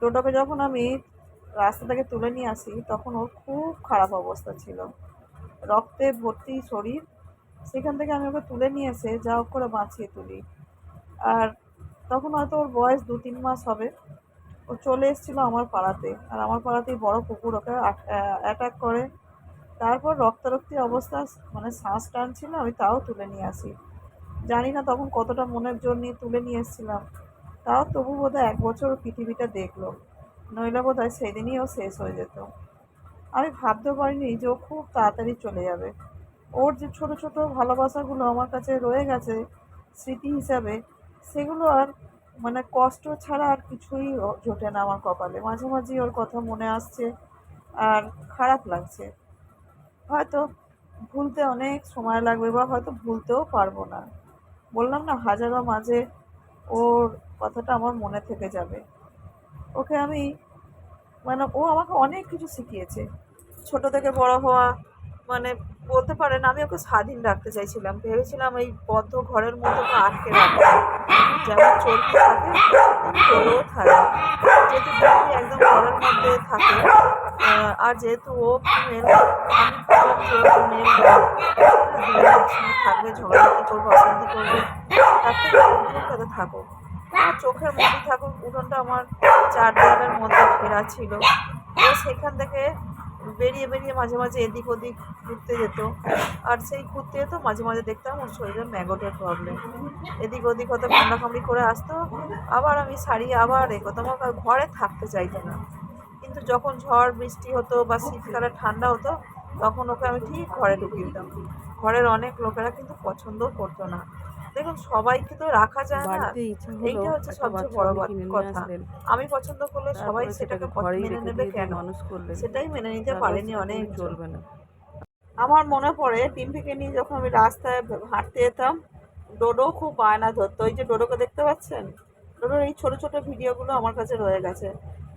টোটোকে যখন আমি রাস্তা থেকে তুলে নিয়ে আসি, তখন ওর খুব খারাপ অবস্থা ছিল। রক্তে ভর্তি শরীর। সেখান থেকে আমি ওকে তুলে নিয়ে এসে যা করে বাঁচিয়ে তুলি। আর তখন হয়তো ওর বয়স দু তিন মাস হবে। ও চলে এসেছিল আমার পাড়াতে। আর আমার পাড়াতেই বড় কুকুর ওকে অ্যাটাক করে। তারপর রক্তারক্তি অবস্থা মানে শ্বাস টানছিল, আমি তাও তুলে নিয়ে আসি। জানি না তখন কতটা মনের জোর নিয়ে তুলে নিয়ে এসেছিলাম। তাও তবু বোধহয় এক বছর পৃথিবীটা দেখল। নইলে বোধ হয় সেদিনই ও শেষ হয়ে যেত। আমি ভাবতে পারিনি যে ও খুব তাড়াতাড়ি চলে যাবে। ওর যে ছোট ছোট ভালোবাসাগুলো আমার কাছে রয়ে গেছে স্মৃতি হিসাবে, সেগুলো আর মানে কষ্ট ছাড়া আর কিছুই জোটে না আমার কপালে। মাঝে মাঝেই ওর কথা মনে আসছে আর খারাপ লাগছে। হয়তো ভুলতে অনেক সময় লাগবে বা হয়তো ভুলতেও পারব না। বললাম না, হাজারো মাঝে ওর কথাটা আমার মনে থেকে যাবে। ওকে আমি মানে ও আমাকে অনেক কিছু শিখিয়েছে। ছোট থেকে বড় হওয়া মানে বলতে পারেন আমি ওকে স্বাধীন রাখতে চাইছিলাম। ভেবেছিলাম এই বদ্ধ ঘরের মধ্যে ওকে আটকে রাখব। যেমন চলতে থাকে চলেও থাকে। যেহেতু দিদি একদম ঘরের মধ্যে থাকে আর যেহেতু ও ফিমেল আমি ভাবলাম যে ও মেল থাকবে, ঝগড়াঝাটি করবে, অশান্তি করবে। তার থেকে উঠোনটাতে থাকুক আমার চোখের মধ্যে থাকুক, উঠোনটা আমার চার দেওয়ালের মধ্যে ঘেরা ছিল। ও সেখান থেকে বেরিয়ে বেরিয়ে মাঝে মাঝে এদিক ওদিক ঘুরতে যেত। আর সেই ঘুরতে যেত, মাঝে মাঝে দেখতাম ওর শরীরে ম্যাগটের প্রবলেম এদিক ওদিক হয়তো কামড়াকামড়ি করে আসতো। আবার আমি সারিয়ে আবার এ করতাম, আমার ঘরে থাকতে চাইতো না। কিন্তু যখন ঝড়, বৃষ্টি হতো বা শীতকালে ঠান্ডা হতো, তখন ওকে আমি ঠিক ঘরে ঢুকিয়ে দিতাম। ঘরের অনেক লোকেরা কিন্তু পছন্দও করতো না। দেখুন সবাইকে তো রাখা যায় না। এইটা হচ্ছে সবচেয়ে বড় কথা। আমি পছন্দ করলে সবাই সেটাকে মেনে নেবে কেন? সেটাই মেনে নিতে পারেনি অনেক চলবে না। আমার মনে পড়ে টিম্পিকে নিয়ে যখন আমি রাস্তায় হাঁটতে যেতাম ডোডো খুব বায়না ধরতো। ওই যে ডোডোকে দেখতে পাচ্ছেন? ডোডোর এই ছোট ছোট ভিডিওগুলো আমার কাছে রয়ে গেছে।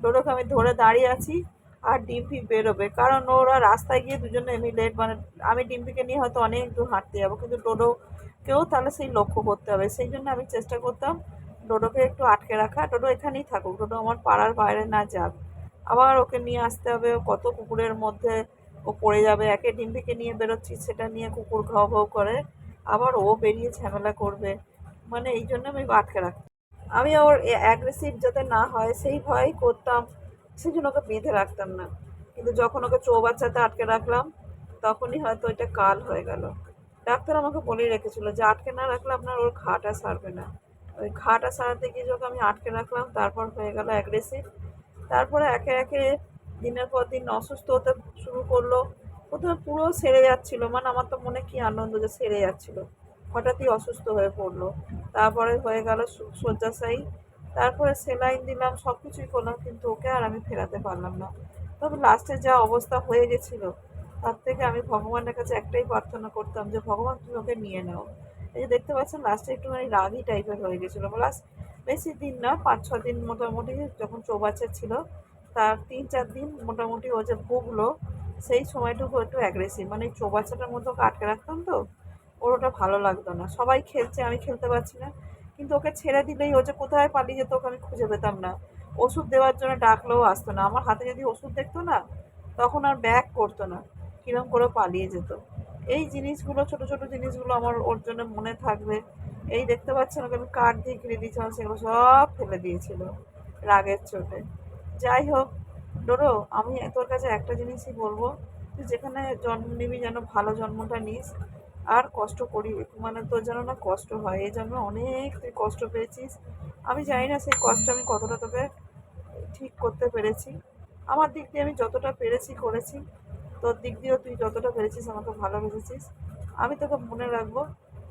ডোডোকে আমি ধরে দাঁড়িয়ে আছি। আর ডিম্পি বেরোবে। কারণ ওরা রাস্তায় গিয়ে দুজনে মিলে মানে আমি ডিম্পিকে নিয়ে হয়তো অনেক দূর হাঁটতে যাব, কিন্তু ডোডোকেও তাহলে সেই লক্ষ্য করতে হবে। সেই জন্য আমি চেষ্টা করতাম ডোডোকে একটু আটকে রাখা। ডোডো এখানেই থাকুক, ডোডো আমার পাড়ার বাইরে না যাক। আবার ওকে নিয়ে আসতে হবে কত কুকুরের মধ্যে ও পড়ে যাবে। একে ডিম্পিকে নিয়ে বেরোচ্ছি, সেটা নিয়ে কুকুর ঘাও ঘাও করে। আবার ও বেরিয়ে ঝামেলা করবে। মানে এই জন্য আমি আটকে রাখতাম। আমি ওর অ্যাগ্রেসিভ যাতে না হয়, সেই ভয়ই করতাম। সেই জন্য ওকে বেঁধে রাখতাম না। কিন্তু যখন ওকে চৌবাচ্চাতে আটকে রাখলাম, তখনই হয়তো এটা কাল হয়ে গেল। ডাক্তার আমাকে বলেই রেখেছিল যে আটকে না রাখলে আপনার ওর ঘাটা সারবে না। ওই ঘাটা সারাতে গিয়ে যখন আমি আটকে রাখলাম, তারপর হয়ে গেল অ্যাগ্রেসিভ তারপরে একে একে দিনের পর দিন অসুস্থ হতে শুরু করল। প্রথমে পুরো সেরে যাচ্ছিল মানে আমার তো মনে কি আনন্দ যে সেরে যাচ্ছিল। হঠাৎই অসুস্থ হয়ে পড়ল। তারপরে হয়ে গেল শয্যাশায়ী। তারপরে সেলাইন দিলাম সব কিছুই করলাম, কিন্তু ওকে আর আমি ফেরাতে পারলাম না। তবে লাস্টে যা অবস্থা হয়ে গেছিল, তার থেকে আমি ভগবানের কাছে একটাই প্রার্থনা করতাম যে, ভগবান, তুমি ওকে নিয়ে নাও। এই যে দেখতে পাচ্ছেন, লাস্টে একটুখানি রাগই টাইপের হয়ে গেছিল। লাস্ট বেশি দিন না, পাঁচ ছ দিন মোটামুটি যখন চৌবাচ্চা ছিল, তার তিন, চার দিন মোটামুটি ও যে ভুগলো, সেই সময়টুকু একটু অ্যাগ্রেসিভ মানে চৌবাচ্চাটার মধ্যে ওকে আটকে রাখতাম তো, ওর ওটা ভালো লাগতো না। সবাই খেলছে, আমি খেলতে পারছি না। কিন্তু ওকে ছেড়ে দিলেই ও যে কোথায় পালিয়ে যেত ওকে আমি খুঁজে পেতাম না। ওষুধ দেওয়ার জন্য ডাকলেও আসতো না। আমার হাতে যদি ওষুধ দেখতো না, তখন আর ব্যাক করতো না। কিরম করে পালিয়ে যেত। এই জিনিসগুলো, ছোট ছোট জিনিসগুলো আমার ওর জন্য মনে থাকবে। এই দেখতে পাচ্ছেন ওকে আমি কাঠ দিয়ে ঘিরে দিয়েছিলাম সেগুলো সব ফেলে দিয়েছিল রাগের চোটে। যাই হোক ডোরো আমি তোর কাছে একটা জিনিসই বলব। তুই যেখানে জন্ম নিবি যেন ভালো জন্মটা নিস আর কষ্ট করি মানে তোর যেন না কষ্ট হয়, এই জন্য অনেক তুই কষ্ট পেয়েছিস। আমি জানি না সেই কষ্ট আমি কতটা তোকে ঠিক করতে পেরেছি। আমার দিক দিয়ে আমি যতটা পেরেছি করেছি, তোর দিক দিয়েও তুই যতটা পেরেছিস আমাকে ভালোবেসেছিস। আমি তোকে মনে রাখব,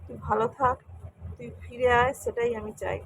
তুই ভালো থাক, তুই ফিরে আয়, সেটাই আমি চাই।